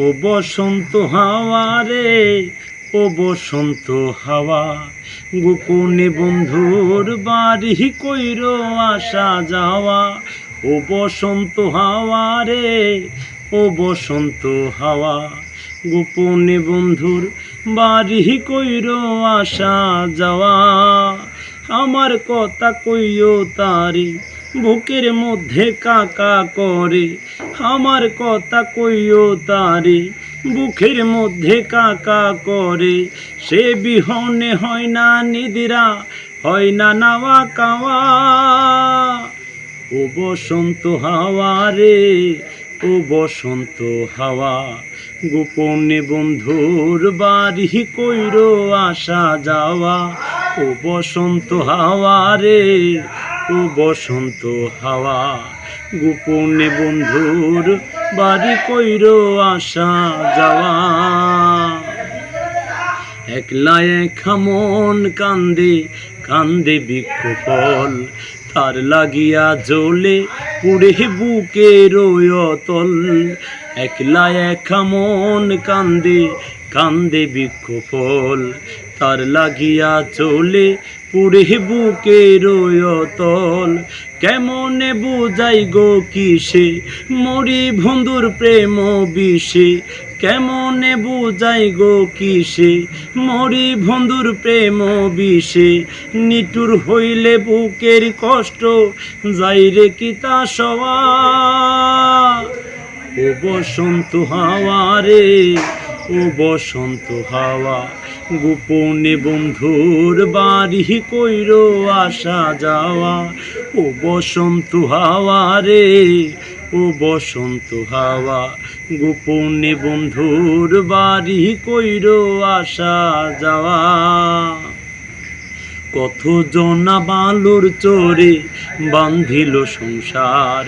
ও বসন্ত হাওয়া রে, ও বসন্ত হাওয়া। গোপনে বন্ধুর বাড়ি কইর আসা যাওয়া। ও বসন্ত হাওয়া রে, ও বসন্ত হাওয়া। গোপনে বন্ধুর বাড়ি কইর আসা যাওয়া। আমার কথা কইও তারে বুকের মধ্যে কাকা করে, আমার কথা কইও তারে। বুকের মধ্যে কাকা করে, সে বিহনে হয় না নিদিরা, হয় না নাওয়া কাওয়া। ও বসন্ত হাওয়া রে, ও বসন্ত হাওয়া, গোপনে বন্ধুর বাড়ি কইর আসা যাওয়া। ও বসন্ত হাওয়া রে বসন্ত হাওয়া। গোপনে বন্ধুর বাড়ি কইর আসা যাওয়া। একলা এক মন কান্দে কান্দে বৃক্ষ ফল তার লাগিয়া জ্বলে পুড়ে বুকের অতল। একলা এক মন কান্দে কান্দে বৃক্ষ ফল তার লাগিয়া চলে পুড়ে বুকের অতল। কেমনে বুঝাই গো কিসে? মরি বন্ধুর প্রেম বিষে। কেমনে বুঝাই গো কিসে? মরি বন্ধুর প্রেম বিষে। নিটুর হইলে বুকের কষ্ট, যাইরে কিতা সওয়া? ও বসন্ত হাওয়া রে, ও বসন্ত হাওয়া। গোপনে বন্ধুর বাড়ি কইর আসা যাওয়া। ও বসন্ত হাওয়া রে, ও বসন্ত হাওয়া। গোপনে বন্ধুর বাড়ি কইর আসা যাওয়া। কত জনা বালুর চোরে বান্ধিল সংসার।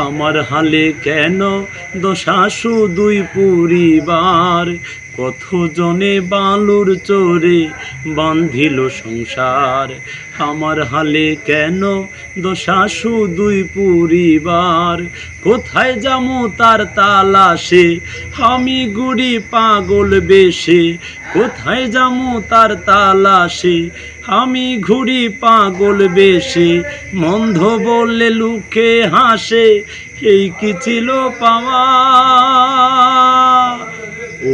আমার হালে কেন দশা দুই পরিবার। কত জনে বালুর চোরে বান্ধিল সংসার? আমার হালে কেন দশা দুই পরিবার? কোথায় যামু তার তালাশে? আমি গুড়ি পাগল বেশে। কোথায় যামু তার তালাশে? আমি ঘুরি পাগল বেশে। মন্ধ বললে লুকে হাসে। এই কি ছিল পাওয়া?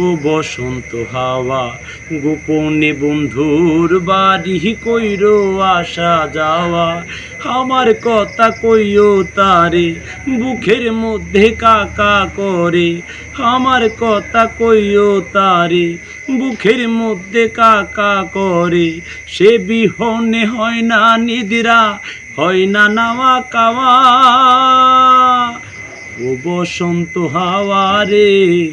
বসন্ত হাওয়া, গোপনে বন্ধুর বাড়ি কইর আসা যাওয়া। আমার কথা কইও তারে, বুকের মধ্যে কাকা করে। আমার কথা কইও তারে, বুকের মধ্যে কাকা করে। সে বিহনে হয় না নিদিরা, হয় না নাওয়া কাওয়া। ও বসন্ত হাওয়া রে